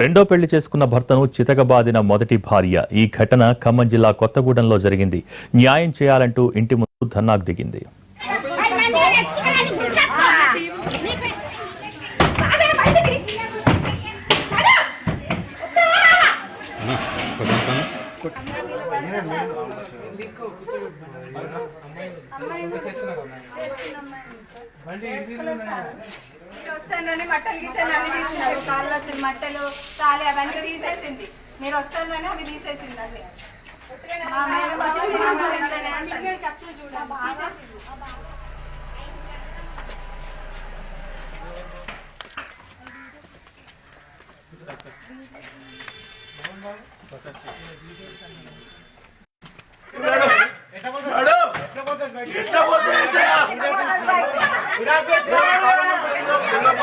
రెండో పెళ్ళి చేసుకున్న భర్తను చితకబాదిన మొదటి భార్య. ఈ ఘటన ఖమ్మం జిల్లా కొత్తగూడెంలో జరిగింది. న్యాయం చేయాలంటూ ఇంటి ముందు ధర్నాకు దిగింది. వస్తానని మట్టలు గిట్టలు అన్ని తీసినారు. కాళ్ళు వచ్చిన మట్టలు తాళి అవన్నీ తీసేసింది. మీరు వస్తానని అవి తీసేసింది అది మా మేడం వచ్చి మా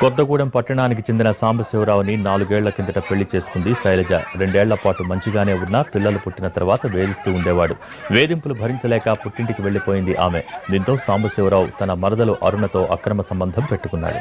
కొత్తగూడెం పట్టణానికి చెందిన సాంబశివరావుని నాలుగేళ్ళ కిందట పెళ్ళి చేసుకుంది శైలజ. రెండేళ్ళ పాటు మంచిగానే ఉన్నా పిల్లలు పుట్టిన తర్వాత వేధిస్తూ ఉండేవాడు. వేధింపులు భరించలేక పుట్టింటికి వెళ్ళిపోయింది ఆమె. దీంతో సాంబశివరావు తన మరదలు అరుణతో అక్రమ సంబంధం పెట్టుకున్నాడు.